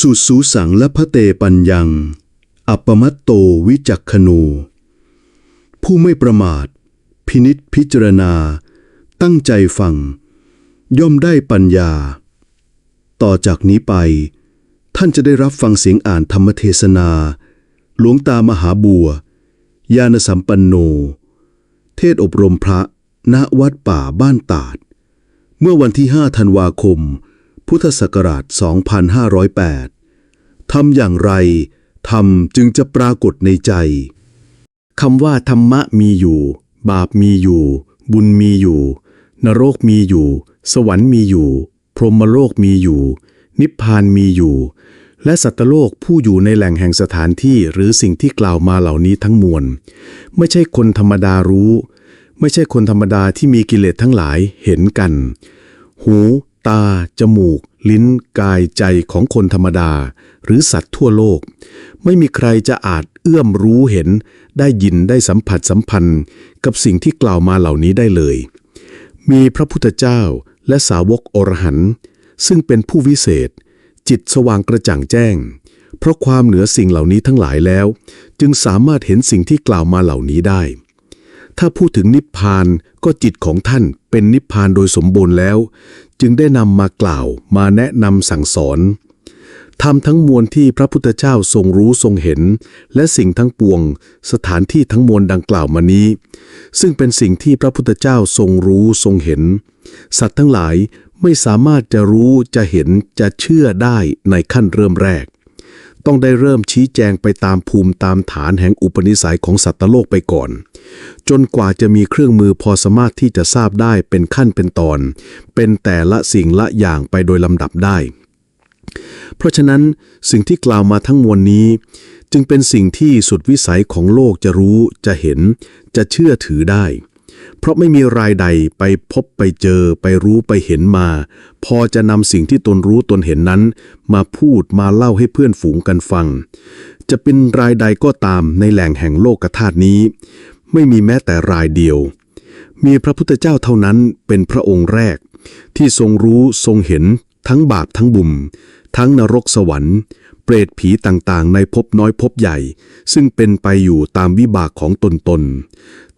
สุสูสังและพระเตปัญญัง อัปปมัตโตวิจักขณูผู้ไม่ประมาท พินิษพิจารณา ตั้งใจฟัง ย่อมได้ปัญญา ต่อจากนี้ไป ท่านจะได้รับฟังเสียงอ่านธรรมเทศนา หลวงตามหาบัว ญาณสัมปันโน เทศอบรมพระณวัดป่าบ้านตาด เมื่อวันที่ 5 ธันวาคม พุทธศักราช 2508 ทำอย่างไรธรรมจึงจะปรากฏในใจ คำว่าธรรมะมีอยู่ บาปมีอยู่ บุญมีอยู่ นรกมีอยู่ สวรรค์มีอยู่ พรหมโลกมีอยู่ นิพพานมีอยู่ และสัตว์โลกผู้อยู่ในแหล่งแห่งสถานที่หรือสิ่งที่กล่าวมาเหล่านี้ทั้งมวล ไม่ใช่คนธรรมดารู้ ไม่ใช่คนธรรมดาที่มีกิเลสทั้งหลายเห็นกัน หู ตา จมูก ลิ้น กายใจของคนธรรมดา หรือสัตว์ทั่วโลก ไม่มีใครจะอาจเอื้อมรู้เห็น ได้ยินได้สัมผัสสัมพันธ์ กับสิ่งที่กล่าวมาเหล่านี้ได้เลย มีพระพุทธเจ้าและสาวกอรหันต์ซึ่งเป็นผู้วิเศษ จิตสว่างกระจ่างแจ้ง เพราะความเหนือสิ่งเหล่านี้ทั้งหลายแล้ว จึงสามารถเห็นสิ่งที่กล่าวมาเหล่านี้ได้ ถ้าพูดถึงนิพพานก็จิตของท่านเป็นนิพพานโดยสมบูรณ์แล้ว จึงได้นำมากล่าวมาแนะนำสั่งสอนทำทั้งมวลที่พระพุทธเจ้าทรงรู้ทรงเห็น และสิ่งทั้งปวง สถานที่ทั้งมวลดังกล่าวมานี้ ซึ่งเป็นสิ่งที่พระพุทธเจ้าทรงรู้ทรงเห็น สัตว์ทั้งหลายไม่สามารถจะรู้จะเห็นจะเชื่อได้ในขั้นเริ่มแรก ต้องได้เริ่มชี้แจงไปตามภูมิตามฐานแห่งอุปนิสัยของสัตว์โลกไปก่อน จนกว่าจะมีเครื่องมือพอสามารถที่จะทราบได้เป็นขั้นเป็นตอน เป็นแต่ละสิ่งละอย่างไปโดยลำดับได้ เพราะฉะนั้นสิ่งที่กล่าวมาทั้งมวลนี้ จึงเป็นสิ่งที่สุดวิสัยของโลกจะรู้จะเห็น จะเชื่อถือได้ เพราะไม่มีรายใดไปพบไปเจอไปรู้ไปเห็นมา พอจะนำสิ่งที่ตนรู้ตนเห็นนั้น มาพูดมาเล่าให้เพื่อนฝูงกันฟัง จะเป็นรายใดก็ตามในแหล่งแห่งโลกธาตุนี้ ไม่มีแม้แต่รายเดียว มีพระพุทธเจ้าเท่านั้นเป็นพระองค์แรก ที่ทรงรู้ทรงเห็นทั้งบาปทั้งบุญทั้งนรกสวรรค์ เปรตผีต่างๆ ในภพน้อยภพใหญ่ ซึ่งเป็นไปอยู่ตามวิบากของตนตน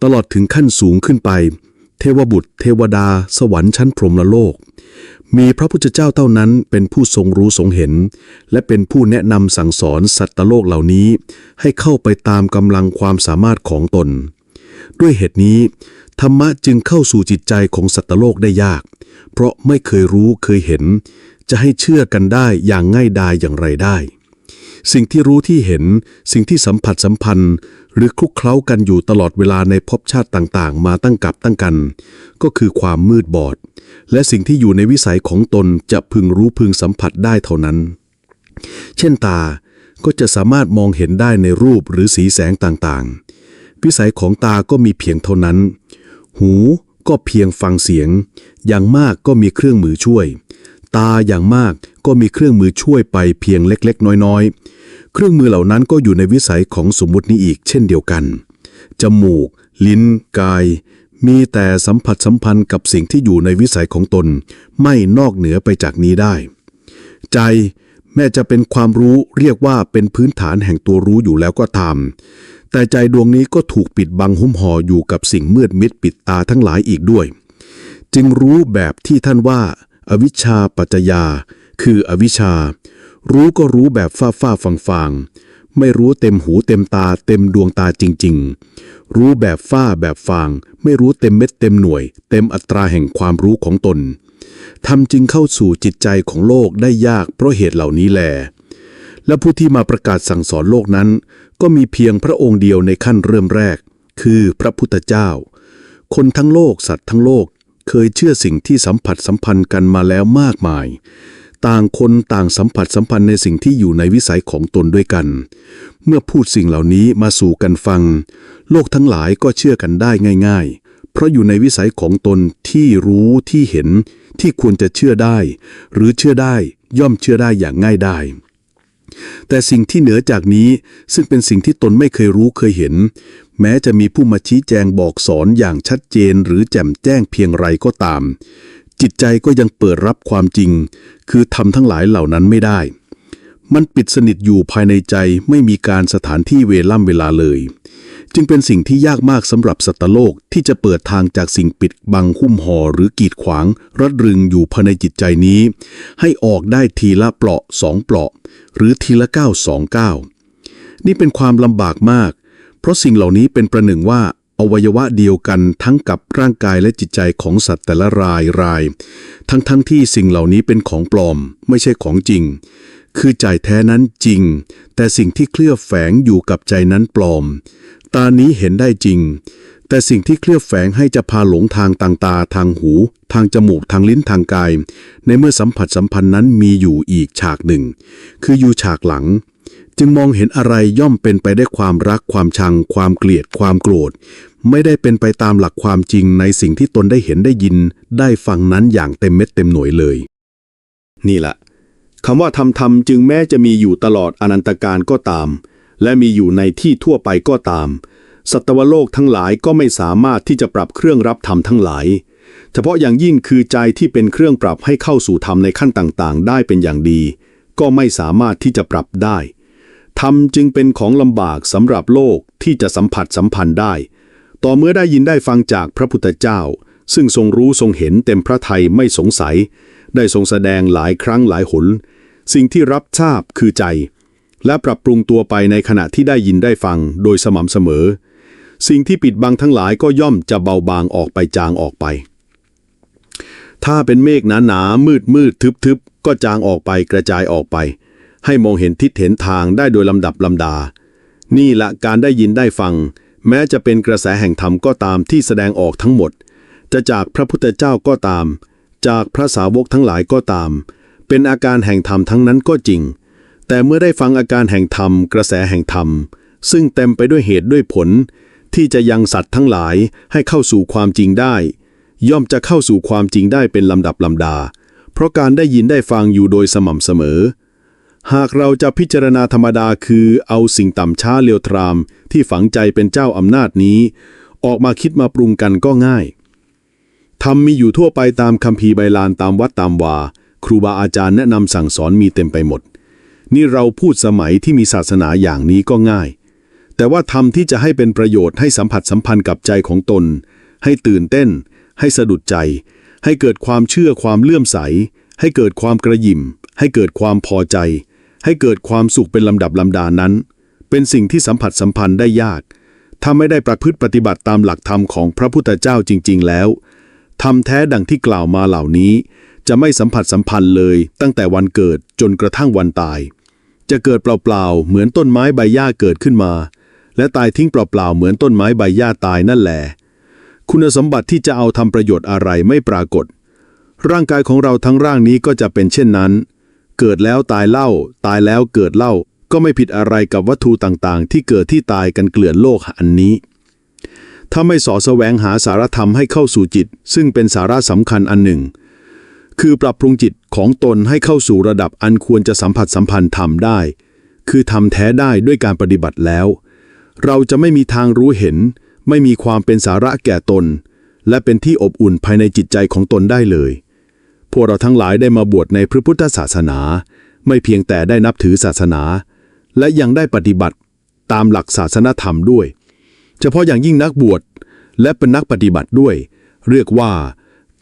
ตลอดถึงขั้นสูงขึ้นไป เทวบุตร เทวดา สวรรค์ชั้นพรหมโลก มีพระพุทธเจ้าเท่านั้นเป็นผู้ทรงรู้ทรงเห็น และเป็นผู้แนะนำสั่งสอนสัตว์โลกเหล่านี้ ให้เข้าไปตามกำลังความสามารถของตน ด้วยเหตุนี้ ธรรมะจึงเข้าสู่จิตใจของสัตว์โลกได้ยาก เพราะไม่เคยรู้เคยเห็นจะให้เชื่อกันได้อย่างง่ายดายอย่างไรได้ สิ่งที่รู้ที่เห็น สิ่งที่สัมผัสสัมพันธ์ หรือคลุกเคล้ากันอยู่ตลอดเวลาในภพชาติต่างๆ มาตั้งกับตั้งกัน ก็คือความมืดบอด และสิ่งที่อยู่ในวิสัยของตนจะพึงรู้พึงสัมผัสได้เท่านั้น เช่นตาก็จะสามารถมองเห็นได้ในรูปหรือสีแสงต่างๆ วิสัยของตาก็มีเพียงเท่านั้น หูก็เพียงฟังเสียง อย่างมากก็มีเครื่องมือช่วย ตาอย่างมากก็มีเครื่องมือช่วยไปเพียงเล็กๆ น้อยๆ เครื่องมือเหล่านั้นก็อยู่ในวิสัยของสมมุตินี้อีกเช่นเดียวกัน จมูก ลิ้น กาย มีแต่สัมผัสสัมพันธ์กับสิ่งที่อยู่ในวิสัยของตน ไม่นอกเหนือไปจากนี้ได้ ใจแม้จะเป็นความรู้เรียกว่าเป็นพื้นฐานแห่งตัวรู้อยู่แล้วก็ตาม แต่ใจดวงนี้ก็ถูกปิดบังหุ้มห่ออยู่กับสิ่งมืดมิดปิดตาทั้งหลายอีกด้วย จึงรู้แบบที่ท่านว่า อวิชชาปัจจยา คืออวิชชา รู้ก็รู้แบบฟ้าฟ้าฟังฟางไม่รู้เต็มหูเต็มตาเต็มดวงตาจริง ๆ รู้แบบฟ้าแบบฟาง ไม่รู้เต็มเม็ดเต็มหน่วย เต็มอัตราแห่งความรู้ของตนทำจึงเข้าสู่จิตใจของโลกได้ยากเพราะเหตุเหล่านี้แล และผู้ที่มาประกาศสั่งสอนโลกนั้น ก็มีเพียงพระองค์เดียวในขั้นเริ่มแรก คือพระพุทธเจ้า คนทั้งโลกสัตว์ทั้งโลกเคยเชื่อสิ่งที่สัมผัสสัมพันธ์กันมาแล้วมากมาย ต่างคนต่างสัมผัสสัมพันธ์ในสิ่งที่อยู่ในวิสัยของตนด้วยกัน เมื่อพูดสิ่งเหล่านี้มาสู่กันฟัง โลกทั้งหลายก็เชื่อกันได้ง่าย ๆ เพราะอยู่ในวิสัยของตนที่รู้ที่เห็นที่ควรจะเชื่อได้ หรือเชื่อได้ย่อมเชื่อได้อย่างง่ายได้แต่สิ่งที่เหนือจากนี้ซึ่งเป็นสิ่งที่ตนไม่เคยรู้เคยเห็น แม้จะมีผู้มาชี้แจงบอกสอนอย่างชัดเจนหรือแจ่มแจ้งเพียงไรก็ตาม จิตใจก็ยังเปิดรับความจริง คือทำทั้งหลายเหล่านั้นไม่ได้ มันปิดสนิทอยู่ภายในใจไม่มีการสถานที่เวล่ำเวลาเลย จึงเป็นสิ่งที่ยากมากสำหรับสัตว์โลกที่จะเปิดทางจากสิ่งปิดบังหุ้มห่อหรือกีดขวาง รัดรึงอยู่ภายในจิตใจนี้ ให้ออกได้ทีละเปราะสองเปราะ หรือทีละก้าวสองก้าวนี่เป็นความลำบากมาก เพราะสิ่งเหล่านี้เป็นประหนึ่งว่า อวัยวะเดียวกันทั้งกับร่างกายและจิตใจของสัตว์แต่ละรายราย ทั้งทั้งที่สิ่งเหล่านี้เป็นของปลอม ไม่ใช่ของจริง คือใจแท้นั้นจริง แต่สิ่งที่เคลือบแฝงอยู่กับใจนั้นปลอม ตานี้เห็นได้จริง แต่สิ่งที่เคลือบแฝงให้จะพาหลงทางต่างตาทางหู ทางจมูกทางลิ้นทางกาย ในเมื่อสัมผัสสัมพันธ์นั้นมีอยู่อีกฉากหนึ่ง คืออยู่ฉากหลัง จึงมองเห็นอะไรย่อมเป็นไปได้วยความรักความชัง ความเกลียด ความโกรธ ไม่ได้เป็นไปตามหลักความจริงในสิ่งที่ตนได้เห็นได้ยิน ได้ฟังนั้นอย่างเต็มเม็ดเต็มหน่วยเลย นี่แหละคำว่าธรรมธรรมจึงแม้จะมีอยู่ตลอดอนันตการก็ตาม และมีอยู่ในที่ทั่วไปก็ตาม สัตวโลกทั้งหลายก็ไม่สามารถที่จะปรับเครื่องรับธรรมทั้งหลาย เฉพาะอย่างยิ่งคือใจที่เป็นเครื่องปรับให้เข้าสู่ธรรมในขั้นต่างๆ ได้เป็นอย่างดี ก็ไม่สามารถที่จะปรับได้ ธรรมจึงเป็นของลำบากสำหรับโลกที่จะสัมผัสสัมพันธ์ได้ ต่อเมื่อได้ยินได้ฟังจากพระพุทธเจ้า ซึ่งทรงรู้ทรงเห็นเต็มพระทัยไม่สงสัย ได้ทรงแสดงหลายครั้งหลายหน สิ่งที่รับทราบคือใจ และปรับปรุงตัวไปในขณะที่ได้ยินได้ฟังโดยสม่ำเสมอ สิ่งที่ปิดบังทั้งหลายก็ย่อมจะเบาบางออกไปจางออกไป ถ้าเป็นเมฆหนาหนามืดมืดทึบทึบก็จางออกไปกระจายออกไป ให้มองเห็นทิศเห็นทางได้โดยลำดับลำดา นี่ละการได้ยินได้ฟัง แม้จะเป็นกระแสแห่งธรรมก็ตามที่แสดงออกทั้งหมด จะจากพระพุทธเจ้าก็ตาม จากพระสาวกทั้งหลายก็ตาม เป็นอาการแห่งธรรมทั้งนั้นก็จริง แต่เมื่อได้ฟังอาการแห่งธรรม กระแสแห่งธรรม ซึ่งเต็มไปด้วยเหตุด้วยผล ที่จะยังสัตว์ทั้งหลายให้เข้าสู่ความจริงได้ ย่อมจะเข้าสู่ความจริงได้เป็นลำดับลำดา เพราะการได้ยินได้ฟังอยู่โดยสม่ำเสมอ หากเราจะพิจารณาธรรมดาคือเอาสิ่งต่ำช้าเลวทราม ที่ฝังใจเป็นเจ้าอำนาจนี้ ออกมาคิดมาปรุงกันก็ง่ายธรรมมีอยู่ทั่วไปตามคัมภีร์ใบลานตามวัดตามวา ครูบาอาจารย์แนะนำสั่งสอนมีเต็มไปหมด นี่เราพูดสมัยที่มีศาสนาอย่างนี้ก็ง่าย แต่ว่าธรรมที่จะให้เป็นประโยชน์ให้สัมผัสสัมพันธ์กับใจของตน ให้ตื่นเต้น ให้สะดุดใจ ให้เกิดความเชื่อความเลื่อมใส ให้เกิดความกระยิมให้เกิดความพอใจ ให้เกิดความสุขเป็นลำดับลำดานั้น เป็นสิ่งที่สัมผัสสัมพันธ์ได้ยาก ถ้าไม่ได้ประพฤติปฏิบัติตามหลักธรรมของพระพุทธเจ้าจริง ๆ แล้วธรรมแท้ดังที่กล่าวมาเหล่านี้ จะไม่สัมผัสสัมพันธ์เลย ตั้งแต่วันเกิดจนกระทั่งวันตาย จะเกิดเปล่าๆเหมือนต้นไม้ใบหญ้าเกิดขึ้นมา และตายทิ้งเปล่าๆเหมือนต้นไม้ใบหญ้าตายนั่นแหละคุณสมบัติที่จะเอาทำประโยชน์อะไรไม่ปรากฏ ร่างกายของเราทั้งร่างนี้ก็จะเป็นเช่นนั้น เกิดแล้วตายเล่า ตายแล้วเกิดเล่า ก็ไม่ผิดอะไรกับวัตถุต่างๆ ที่เกิดที่ตายกันเกลื่อนโลกอันนี้ ถ้าไม่สอแสวงหาสารธรรมให้เข้าสู่จิต ซึ่งเป็นสาระสำคัญอันหนึ่ง คือปรับปรุงจิตของตนให้เข้าสู่ระดับอันควรจะสัมผัสสัมพันธ์ธรรมได้ คือทำแท้ได้ด้วยการปฏิบัติแล้ว เราจะไม่มีทางรู้เห็น ไม่มีความเป็นสาระแก่ตน และเป็นที่อบอุ่นภายในจิตใจของตนได้เลย วกเราทั้งหลายได้มาบวชในพระพุทธศาสนา ไม่เพียงแต่ได้นับถือศาสนา และยังได้ปฏิบัติตามหลักศาสนธรรมด้วย เฉพาะอย่างยิ่งนักบวชและเป็นนักปฏิบัติด้วย เรียกว่า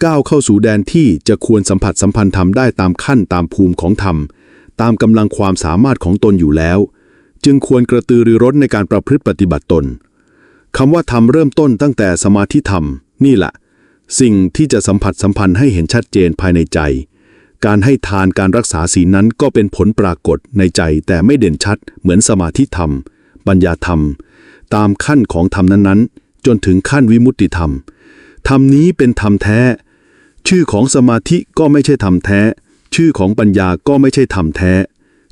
ก้าวเข้าสู่แดนที่จะควรสัมผัสสัมพันธ์ธรรมได้ตามขั้นตามภูมิของธรรม ตามกำลังความสามารถของตนอยู่แล้ว จึงควรกระตือรือร้นในการประพฤติปฏิบัติตนคำว่าธรรมเริ่มต้นตั้งแต่สมาธิธรรม นี่แหละ สิ่งที่จะสัมผัสสัมพันธ์ให้เห็นชัดเจนภายในใจ การให้ทานการรักษาศีลนั้นก็เป็นผลปรากฏในใจแต่ไม่เด่นชัด เหมือนสมาธิธรรม ปัญญาธรรม ตามขั้นของธรรมนั้นๆ จนถึงขั้นวิมุตติธรรม ธรรมนี้เป็นธรรมแท้ ชื่อของสมาธิก็ไม่ใช่ธรรมแท้ ชื่อของปัญญาก็ไม่ใช่ธรรมแท้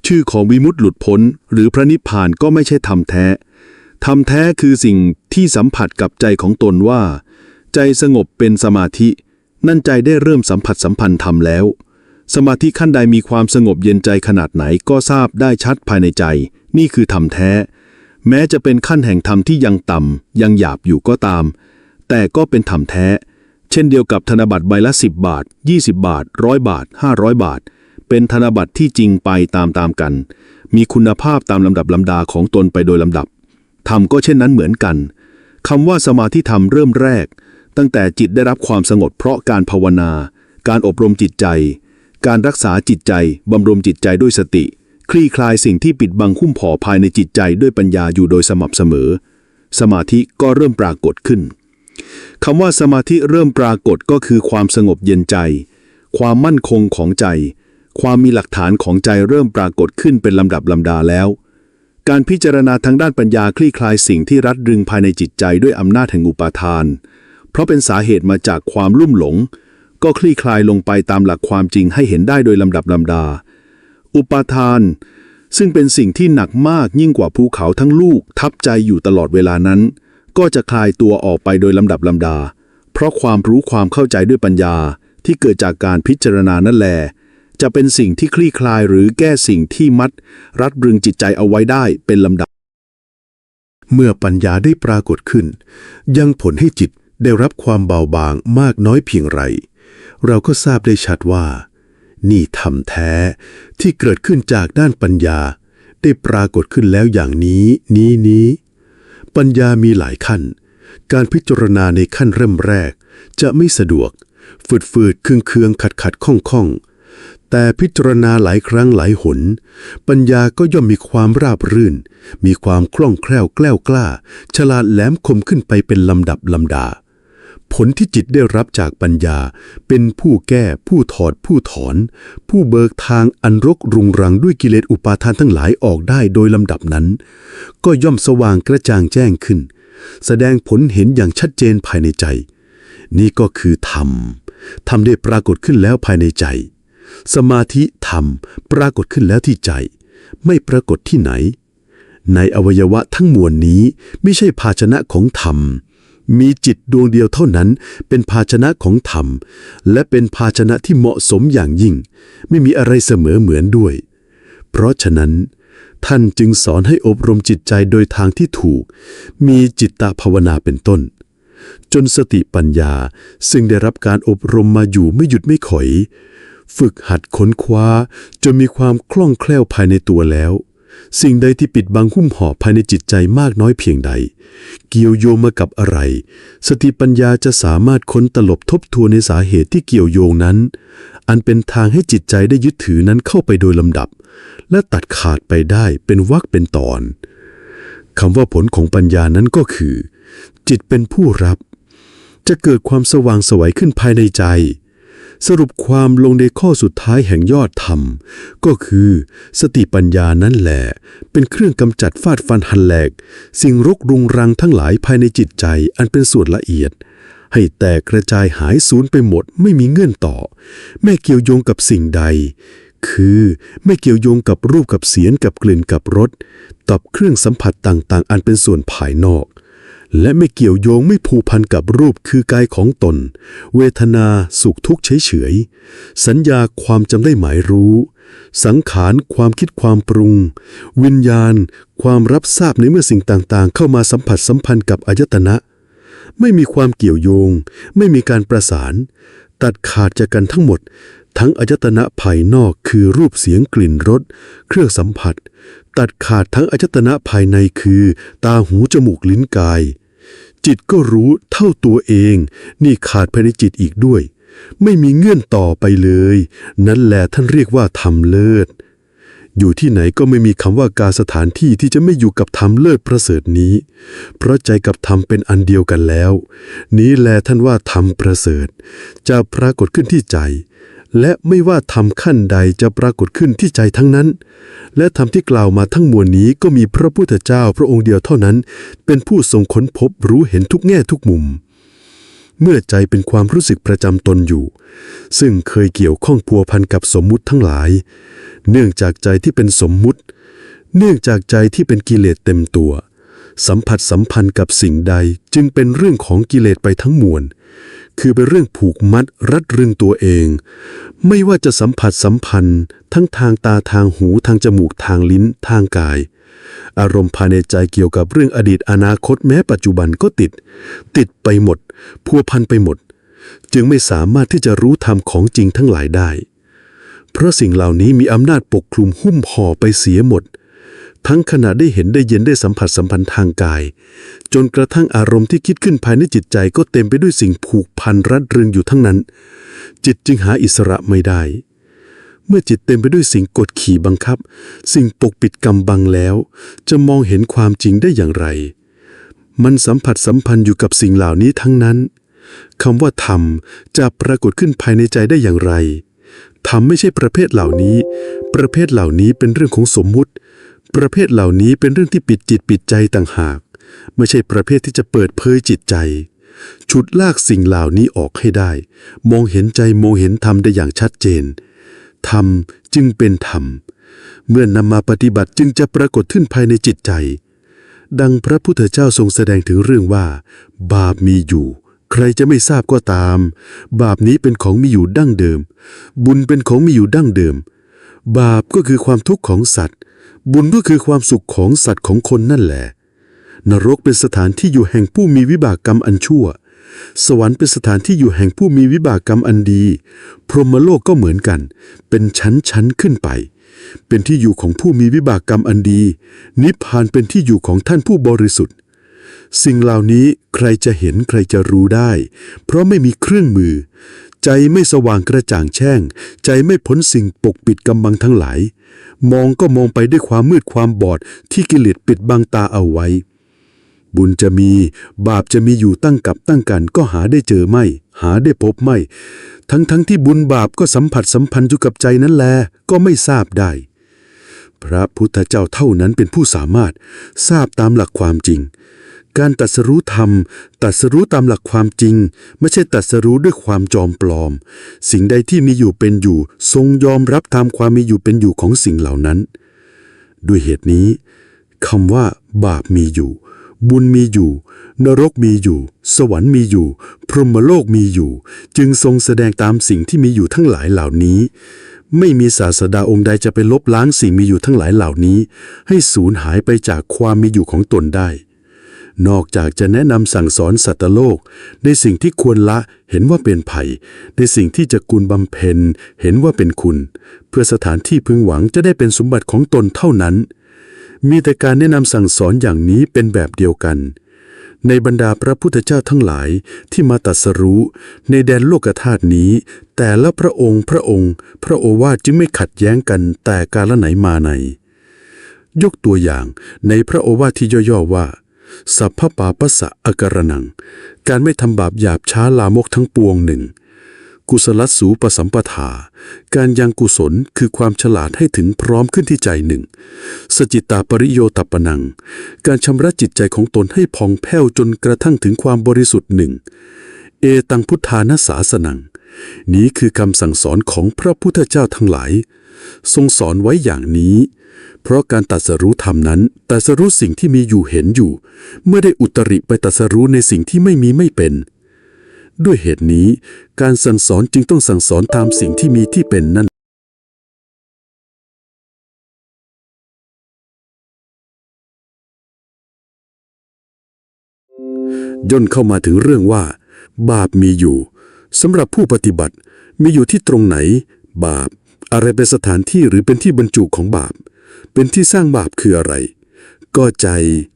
ชื่อของวิมุตติหลุดพ้น หรือพระนิพพานก็ไม่ใช่ธรรมแท้ธรรมแท้คือสิ่งที่สัมผัสกับใจของตนว่า ใจสงบเป็นสมาธิ นั่นใจได้เริ่มสัมผัสสัมพันธ์ธรรมแล้ว สมาธิขั้นใดมีความสงบเย็นใจขนาดไหนก็ทราบได้ชัดภายในใจ นี่คือธรรมแท้ แม้จะเป็นขั้นแห่งธรรมที่ยังต่ำยังหยาบอยู่ก็ตาม แต่ก็เป็นธรรมแท้ เช่นเดียวกับธนบัตรใบละ 10 บาท 20 บาท100บาท 500 บาท เป็นธนบัตรที่จริงไปตามๆกัน มีคุณภาพตามลำดับลำดาของตนไปโดยลำดับธรรมก็เช่นนั้นเหมือนกันคำว่าสมาธิธรรมเริ่มแรก ตั้งแต่จิตได้รับความสงบเพราะการภาวนา การอบรมจิตใจ การรักษาจิตใจ บำรุงจิตใจด้วยสติ คลี่คลายสิ่งที่ปิดบังคุ้มห่อภายในจิตใจด้วยปัญญาอยู่โดยสม่ำเสมอ สมาธิก็เริ่มปรากฏขึ้นคำว่าสมาธิเริ่มปรากฏก็คือความสงบเย็นใจ ความมั่นคงของใจ ความมีหลักฐานของใจเริ่มปรากฏขึ้นเป็นลำดับลำดาแล้ว การพิจารณาทางด้านปัญญาคลี่คลายสิ่งที่รัดรึงภายในจิตใจด้วยอำนาจแห่งอุปาทาน เพราะเป็นสาเหตุมาจากความลุ่มหลง ก็คลี่คลายลงไปตามหลักความจริงให้เห็นได้โดยลำดับลำดา อุปาทาน ซึ่งเป็นสิ่งที่หนักมากยิ่งกว่าภูเขาทั้งลูกทับใจอยู่ตลอดเวลานั้น ก็จะคลายตัวออกไปโดยลำดับลำดา เพราะความรู้ความเข้าใจด้วยปัญญาที่เกิดจากการพิจารณานั่นแหลจะเป็นสิ่งที่คลี่คลายหรือแก้สิ่งที่มัด รัดรึงจิตใจเอาไว้ได้เป็นลำดับ เมื่อปัญญาได้ปรากฏขึ้น ยังผลให้จิต ได้รับความเบาบางมากน้อยเพียงไร เราก็ทราบได้ชัดว่า นี่ธรรมแท้ที่เกิดขึ้นจากด้านปัญญา ได้ปรากฏขึ้นแล้วอย่างนี้ นี้นี้ ปัญญามีหลายขั้น การพิจารณาในขั้นเริ่มแรก จะไม่สะดวก ฝืดฝืดเคืองเคืองขัดขัดข้องข้องแต่พิจารณาหลายครั้งหลายหน ปัญญาก็ย่อมมีความราบรื่น มีความคล่องแคล่วแกล้วกล้า ฉลาดแหลมคมขึ้นไปเป็นลำดับลำดา ผลที่จิตได้รับจากปัญญา เป็นผู้แก้ผู้ถอดผู้ถอน ผู้เบิกทางอันรกรุงรังด้วยกิเลสอุปาทานทั้งหลายออกได้โดยลำดับนั้น ก็ย่อมสว่างกระจ่างแจ้งขึ้น แสดงผลเห็นอย่างชัดเจนภายในใจ นี่ก็คือธรรมธรรมได้ปรากฏขึ้นแล้วภายในใจ สมาธิธรรมปรากฏขึ้นแล้วที่ใจ ไม่ปรากฏที่ไหน ในอวัยวะทั้งมวลนี้ไม่ใช่ภาชนะของธรรม มีจิตดวงเดียวเท่านั้น เป็นภาชนะของธรรม และเป็นภาชนะที่เหมาะสมอย่างยิ่ง ไม่มีอะไรเสมอเหมือนด้วย เพราะฉะนั้น ท่านจึงสอนให้อบรมจิตใจโดยทางที่ถูก มีจิตตภาวนาเป็นต้น จนสติปัญญาซึ่งได้รับการอบรมมาอยู่ไม่หยุดไม่ขอย ฝึกหัดค้นคว้าจนมีความคล่องแคล่วภายในตัวแล้ว สิ่งใดที่ปิดบังหุ้มห่อภายในจิตใจมากน้อยเพียงใด เกี่ยวโยงมากับอะไร สติปัญญาจะสามารถค้นตลบทบทวนในสาเหตุที่เกี่ยวโยงนั้น อันเป็นทางให้จิตใจได้ยึดถือนั้นเข้าไปโดยลำดับ และตัดขาดไปได้เป็นวรรคเป็นตอนคำว่าผลของปัญญานั้นก็คือ จิตเป็นผู้รับ จะเกิดความสว่างสวัยขึ้นภายในใจ สรุปความลงในข้อสุดท้ายแห่งยอดธรรม ก็คือ สติปัญญานั่นแหละ เป็นเครื่องกำจัดฟาดฟันหันแหลก สิ่งรกรุงรังทั้งหลายภายในจิตใจอันเป็นส่วนละเอียด ให้แตกกระจายหายสูญไปหมดไม่มีเงื่อนต่อ แม่เกี่ยวโยงกับสิ่งใด คือไม่เกี่ยวโยงกับรูปกับเสียงกับกลิ่นกับรสกับเครื่องสัมผัสต่างๆ อันเป็นส่วนภายนอก และไม่เกี่ยวโยงไม่ผูกพันกับรูปคือกายของตน เวทนาสุขทุกข์เฉยๆสัญญาความจำได้หมายรู้ สังขารความคิดความปรุง วิญญาณ ความรับทราบในเมื่อสิ่งต่างๆ เข้ามาสัมผัสสัมพันธ์กับอายตนะ ไม่มีความเกี่ยวโยง ไม่มีการประสาน ตัดขาดจากกันทั้งหมด ทั้งอายตนะภายนอกคือรูปเสียงกลิ่นรสเครื่องสัมผัส ตัดขาดทั้งอายตนะภายในคือ ตาหูจมูกลิ้นกาย จิตก็รู้เท่าตัวเอง นี่ขาดภายในจิตอีกด้วย ไม่มีเงื่อนต่อไปเลย นั่นแหละท่านเรียกว่าธรรมเลิศ อยู่ที่ไหนก็ไม่มีคำว่าการสถานที่ที่จะไม่อยู่กับธรรมเลิศประเสริฐนี้ เพราะใจกับธรรมเป็นอันเดียวกันแล้ว นี้แลท่านว่าธรรมประเสริฐ จะปรากฏขึ้นที่ใจ และไม่ว่าธรรมขั้นใดจะปรากฏขึ้นที่ใจทั้งนั้น และธรรมที่กล่าวมาทั้งมวลนี้ก็มีพระพุทธเจ้าพระองค์เดียวเท่านั้น เป็นผู้ทรงค้นพบรู้เห็นทุกแง่ทุกมุม เมื่อใจเป็นความรู้สึกประจำตนอยู่ ซึ่งเคยเกี่ยวข้องพัวพันกับสมมุติทั้งหลาย เนื่องจากใจที่เป็นสมมุติ เนื่องจากใจที่เป็นกิเลสเต็มตัว สัมผัสสัมพันธ์กับสิ่งใดจึงเป็นเรื่องของกิเลสไปทั้งมวล คือเป็นเรื่องผูกมัดรัดรึงตัวเอง ไม่ว่าจะสัมผัสสัมพันธ์ ทั้งทางตาทางหูทางจมูกทางลิ้นทางกาย อารมณ์ภายในใจเกี่ยวกับเรื่องอดีตอนาคตแม้ปัจจุบันก็ติด ติดไปหมด พัวพันไปหมด จึงไม่สามารถที่จะรู้ธรรมของจริงทั้งหลายได้ เพราะสิ่งเหล่านี้มีอำนาจปกคลุมหุ้มห่อไปเสียหมด ทั้งขณะได้เห็นได้เย็นได้สัมผัสสัมพันธ์ทางกาย จนกระทั่งอารมณ์ที่คิดขึ้นภายในจิตใจก็เต็มไปด้วยสิ่งผูกพันรัดรึงอยู่ทั้งนั้น จิตจึงหาอิสระไม่ได้ เมื่อจิตเต็มไปด้วยสิ่งกดขี่บังคับ สิ่งปกปิดกำบังแล้ว จะมองเห็นความจริงได้อย่างไร มันสัมผัสสัมพันธ์อยู่กับสิ่งเหล่านี้ทั้งนั้นคำว่าธรรมจะปรากฏขึ้นภายในใจได้อย่างไรธรรมไม่ใช่ประเภทเหล่านี้ ประเภทเหล่านี้เป็นเรื่องของสมมุติ ประเภทเหล่านี้เป็นเรื่องที่ปิดจิตปิดใจต่างหาก ไม่ใช่ประเภทที่จะเปิดเผยจิตใจฉุดลากสิ่งเหล่านี้ออกให้ได้ มองเห็นใจมองเห็นธรรมได้อย่างชัดเจน ธรรมจึงเป็นธรรม เมื่อนำมาปฏิบัติจึงจะปรากฏขึ้นภายในจิตใจ ดังพระพุทธเจ้าทรงแสดงถึงเรื่องว่า บาปมีอยู่ ใครจะไม่ทราบก็ตาม บาปนี้เป็นของมีอยู่ดั้งเดิม บุญเป็นของมีอยู่ดั้งเดิม บาปก็คือความทุกข์ของสัตว์ บุญก็คือความสุขของสัตว์ของคนนั่นแหละ นรกเป็นสถานที่อยู่แห่งผู้มีวิบากกรรมอันชั่ว สวรรค์เป็นสถานที่อยู่แห่งผู้มีวิบากกรรมอันดี พรหมโลกก็เหมือนกัน เป็นชั้นๆขึ้นไป เป็นที่อยู่ของผู้มีวิบากกรรมอันดี นิพพานเป็นที่อยู่ของท่านผู้บริสุทธิ์ สิ่งเหล่านี้ใครจะเห็นใครจะรู้ได้ เพราะไม่มีเครื่องมือ ใจไม่สว่างกระจ่างแช่ง ใจไม่พ้นสิ่งปกปิดกำบังทั้งหลาย มองก็มองไปด้วยความมืดความบอดที่กิเลสปิดบังตาเอาไว้ บุญจะมีบาปจะมีอยู่ตั้งกับตั้งกันก็หาได้เจอไม่ หาได้พบไม่ ทั้งทั้งที่บุญบาปก็สัมผัสสัมพันธ์อยู่กับใจนั้นแลก็ไม่ทราบได้ พระพุทธเจ้าเท่านั้นเป็นผู้สามารถทราบตามหลักความจริง การตรัสรู้ธรรมตรัสรู้ตามหลักความจริง ไม่ใช่ตรัสรู้ด้วยความจอมปลอม สิ่งใดที่มีอยู่เป็นอยู่ ทรงยอมรับตามความมีอยู่เป็นอยู่ของสิ่งเหล่านั้น ด้วยเหตุนี้คำว่าบาปมีอยู่ บุญมีอยู่ นรกมีอยู่ สวรรค์มีอยู่ พรหมโลกมีอยู่ จึงทรงแสดงตามสิ่งที่มีอยู่ทั้งหลายเหล่านี้ ไม่มีศาสดาองค์ใดจะไปลบล้างสิ่งมีอยู่ทั้งหลายเหล่านี้ ให้สูญหายไปจากความมีอยู่ของตนได้ นอกจากจะแนะนำสั่งสอนสัตว์โลก ในสิ่งที่ควรละเห็นว่าเป็นภัย ในสิ่งที่จะกุลบำเพ็ญเห็นว่าเป็นคุณ เพื่อสถานที่พึงหวังจะได้เป็นสมบัติของตนเท่านั้น มีแต่การแนะนำสั่งสอนอย่างนี้เป็นแบบเดียวกัน ในบรรดาพระพุทธเจ้าทั้งหลายที่มาตัสรู้ ในแดนโลกธาตุนี้ แต่ละพระองค์พระองค์ พระโอวาทจึงไม่ขัดแย้งกันแต่กาลไหนมาไหน ยกตัวอย่างในพระโอวาทที่ย่อๆว่า สัพพปาปัสะอการนัง การไม่ทำบาปหยาบช้าลามกทั้งปวงหนึ่ง กุศลสูปสัมปทา การยังกุศลคือความฉลาดให้ถึงพร้อมขึ้นที่ใจหนึ่ง สจิตตาปริโยตปนัง การชำระจิตใจของตนให้ผ่องแผ้วจนกระทั่งถึงความบริสุทธิ์หนึ่ง เอตังพุทธานาสาสนัง นี้คือคำสั่งสอนของพระพุทธเจ้าทั้งหลาย ทรงสอนไว้อย่างนี้ เพราะการตรัสรู้ธรรมนั้นตรัสรู้สิ่งที่มีอยู่เห็นอยู่ เมื่อได้อุตริไปตรัสรู้ในสิ่งที่ไม่มีไม่เป็น ด้วยเหตุนี้ การสั่งสอนจึงต้องสั่งสอนตามสิ่งที่มีที่เป็นนั่นย่นเข้ามาถึงเรื่องว่า บาปมีอยู่ สำหรับผู้ปฏิบัติมีอยู่ที่ตรงไหน บาป อะไรเป็นสถานที่หรือเป็นที่บรรจุของบาป เป็นที่สร้างบาปคืออะไร ก็ใจ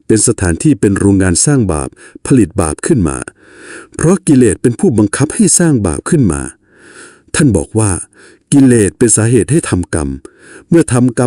เป็นสถานที่เป็นโรงงานสร้างบาปผลิตบาปขึ้นมา เพราะกิเลสเป็นผู้บังคับให้สร้างบาปขึ้นมา ท่านบอกว่า กิเลสเป็นสาเหตุให้ทำกรรม เมื่อทำกรรม